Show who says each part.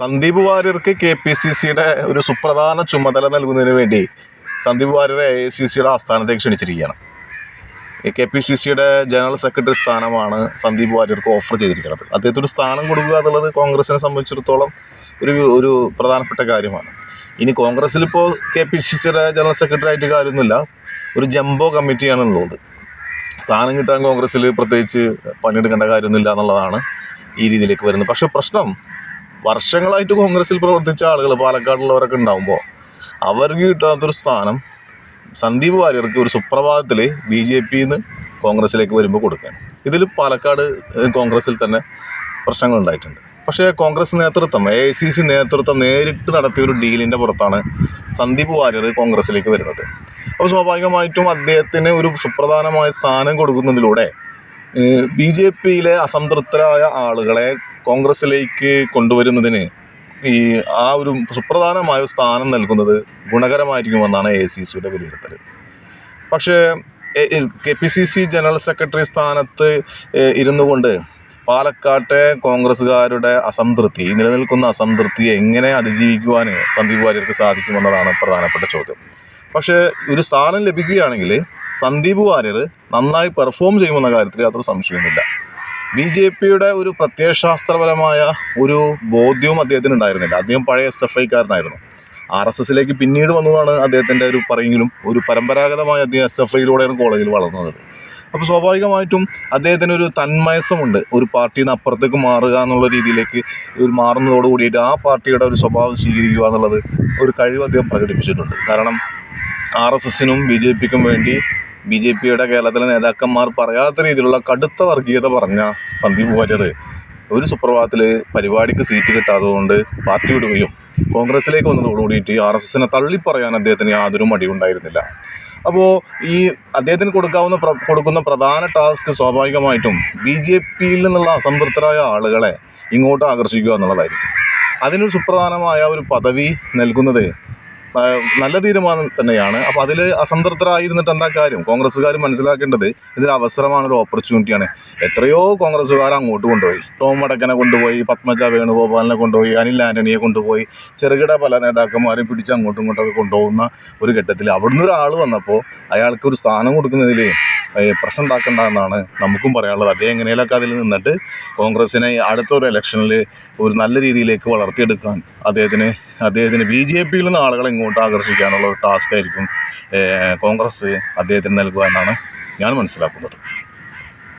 Speaker 1: സന്ദീപ് വാര്യർക്ക് K P C സിയുടെ ഒരു സുപ്രധാന ചുമതല നൽകുന്നതിന് വേണ്ടി സന്ദീപ് വാര്യരെ എ സി സിയുടെ ആസ്ഥാനത്തേക്ക് ക്ഷണിച്ചിരിക്കുകയാണ്. കെ പി സി സിയുടെ ജനറൽ സെക്രട്ടറി സ്ഥാനമാണ് സന്ദീപ് വാര്യർക്ക് ഓഫർ ചെയ്തിരിക്കുന്നത്. അദ്ദേഹത്തിന് ഒരു സ്ഥാനം കൊടുക്കുക എന്നുള്ളത് കോൺഗ്രസിനെ സംബന്ധിച്ചിടത്തോളം ഒരു ഒരു പ്രധാനപ്പെട്ട കാര്യമാണ്. ഇനി കോൺഗ്രസ്സിൽ ഇപ്പോൾ കെ പി സി സിയുടെ ജനറൽ സെക്രട്ടറി ആയിട്ട് കാര്യമൊന്നുമില്ല. ഒരു ജംബോ കമ്മിറ്റിയാണ് ഉള്ളത്. സ്ഥാനം കിട്ടാൻ കോൺഗ്രസ്സിൽ പ്രത്യേകിച്ച് പണിയെടുക്കേണ്ട കാര്യമൊന്നുമില്ല എന്നുള്ളതാണ് ഈ രീതിയിലേക്ക് വരുന്നത്. പക്ഷേ പ്രശ്നം വർഷങ്ങളായിട്ട് കോൺഗ്രസിൽ പ്രവർത്തിച്ച ആളുകൾ പാലക്കാടുള്ളവരൊക്കെ ഉണ്ടാകുമ്പോൾ അവർക്ക് കിട്ടാത്തൊരു സ്ഥാനം സന്ദീപ് വാര്യർക്ക് ഒരു സുപ്രഭാതത്തിൽ ബി ജെ പിന്ന് കോൺഗ്രസ്സിലേക്ക് വരുമ്പോൾ കൊടുക്കുകയാണ് ഇതിൽ പാലക്കാട് കോൺഗ്രസിൽ തന്നെ പ്രശ്നങ്ങൾ ഉണ്ടായിട്ടുണ്ട്. പക്ഷേ കോൺഗ്രസ് നേതൃത്വം എ ഐ സി സി നേതൃത്വം നേരിട്ട് നടത്തിയ ഒരു ഡീലിന്റെ പുറത്താണ് സന്ദീപ് വാര്യർ കോൺഗ്രസിലേക്ക് വരുന്നത്. അപ്പോൾ സ്വാഭാവികമായിട്ടും അദ്ദേഹത്തിന് ഒരു സുപ്രധാനമായ സ്ഥാനം കൊടുക്കുന്നതിലൂടെ ബി ജെ പിയിലെ അസംതൃപ്തരായ ആളുകളെ കോൺഗ്രസ്സിലേക്ക് കൊണ്ടുവരുന്നതിന് ഈ ആ ഒരു സുപ്രധാനമായ സ്ഥാനം നൽകുന്നത് ഗുണകരമായിരിക്കുമെന്നാണ് എ സി സിയുടെ വിലയിരുത്തൽ. പക്ഷേ K P C C general secretary സ്ഥാനത്ത് ഇരുന്നു കൊണ്ട് പാലക്കാട്ടെ കോൺഗ്രസ്സുകാരുടെ അസംതൃപ്തി നിലനിൽക്കുന്ന അസംതൃപ്തി എങ്ങനെ അതിജീവിക്കുവാൻ സന്ദീപ് വാര്യർക്ക് സാധിക്കുമെന്നതാണ് പ്രധാനപ്പെട്ട ചോദ്യം. പക്ഷേ ഒരു സ്ഥാനം ലഭിക്കുകയാണെങ്കിൽ സന്ദീപ് വാര്യർ നന്നായി പെർഫോം ചെയ്യുമെന്ന കാര്യത്തിൽ യാതൊരു സംശയവുമില്ല. ബി ജെ പിയുടെ ഒരു പ്രത്യയശാസ്ത്രപരമായ ഒരു ബോധ്യവും അദ്ദേഹത്തിന് ഉണ്ടായിരുന്നില്ല അദ്ദേഹം പഴയ എസ് എഫ് ഐക്കാരനായിരുന്നു. ആർ എസ് എസിലേക്ക് പിന്നീട് വന്നതാണ് അദ്ദേഹത്തിന്റെ ഒരു പറയെങ്കിലും ഒരു പരമ്പരാഗതമായ അദ്ദേഹം എസ് എഫ് ഐയിലൂടെയാണ് കോളേജിൽ വളർന്നത്. അപ്പോൾ സ്വാഭാവികമായിട്ടും അദ്ദേഹത്തിന് ഒരു തന്മയത്വമുണ്ട് ഒരു പാർട്ടിയിൽ നിന്ന് അപ്പുറത്തേക്ക് മാറുക എന്നുള്ള രീതിയിലേക്ക് ഒരു മാറുന്നതോട് കൂടിയിട്ട് ആ പാർട്ടിയുടെ ഒരു സ്വഭാവം സ്വീകരിക്കുക എന്നുള്ളത് ഒരു കഴിവ് അദ്ദേഹം പ്രകടിപ്പിച്ചിട്ടുണ്ട്. കാരണം ആർ എസ് എസിനും ബി ജെ പിക്കും വേണ്ടി ബി ജെ പിയുടെ കേരളത്തിലെ നേതാക്കന്മാർ പറയാത്ത രീതിയിലുള്ള കടുത്ത വർഗീയത പറഞ്ഞ സന്ദീപ് വാര്യർ ഒരു സുപ്രഭാതത്തിൽ പരിപാടിക്ക് സീറ്റ് കിട്ടാത്തതുകൊണ്ട് പാർട്ടി വിടുകയും കോൺഗ്രസ്സിലേക്ക് വന്നതോടുകൂടിയിട്ട് ആർ എസ് എസിനെ തള്ളിപ്പറയാൻ അദ്ദേഹത്തിന് യാതൊരു മടിയുണ്ടായിരുന്നില്ല അപ്പോൾ ഈ അദ്ദേഹത്തിന് കൊടുക്കാവുന്ന കൊടുക്കുന്ന പ്രധാന ടാസ്ക് സ്വാഭാവികമായിട്ടും ബി ജെ പിയിൽ നിന്നുള്ള അസംതൃപ്തരായ ആളുകളെ ഇങ്ങോട്ട് ആകർഷിക്കുക എന്നുള്ളതായിരിക്കും. അതിനൊരു സുപ്രധാനമായ ഒരു പദവി നൽകുന്നത് നല്ല തീരുമാനം തന്നെയാണ്. അപ്പോൾ അതിൽ അസംതൃപ്തരായിരുന്നിട്ട് എന്താ കാര്യം? കോൺഗ്രസ്സുകാർ മനസ്സിലാക്കേണ്ടത് ഇതൊരു അവസരമാണ് ഒരു ഓപ്പർച്യൂണിറ്റിയാണ് എത്രയോ കോൺഗ്രസ്സുകാർ അങ്ങോട്ട് കൊണ്ടുപോയി. ടോം വടക്കനെ കൊണ്ടുപോയി പത്മജ വേണുഗോപാലിനെ കൊണ്ടുപോയി അനിൽ ആന്റണിയെ കൊണ്ടുപോയി. ചെറുകിട പല നേതാക്കന്മാരെയും പിടിച്ച് അങ്ങോട്ടും ഇങ്ങോട്ടൊക്കെ കൊണ്ടുപോകുന്ന ഒരു ഘട്ടത്തിൽ അവിടുന്ന് ഒരാൾ വന്നപ്പോൾ അയാൾക്ക് ഒരു സ്ഥാനം കൊടുക്കുന്നതിൽ പ്രശ്നം ഉണ്ടാക്കണ്ട എന്നാണ് നമുക്കും പറയാനുള്ളത്. അദ്ദേഹം എങ്ങനെയൊക്കെ അതിൽ നിന്നിട്ട് കോൺഗ്രസിനെ അടുത്തൊരു ഇലക്ഷനിൽ ഒരു നല്ല രീതിയിലേക്ക് വളർത്തിയെടുക്കാൻ അദ്ദേഹത്തിന് അദ്ദേഹത്തിന് ബി ജെ പിയിൽ നിന്ന് ആളുകളെ ഇങ്ങോട്ട് ആകർഷിക്കാനുള്ള ഒരു ടാസ്ക് ആയിരിക്കും കോൺഗ്രസ് അദ്ദേഹത്തിന് നൽകുക എന്നാണ് ഞാൻ മനസ്സിലാക്കുന്നത്.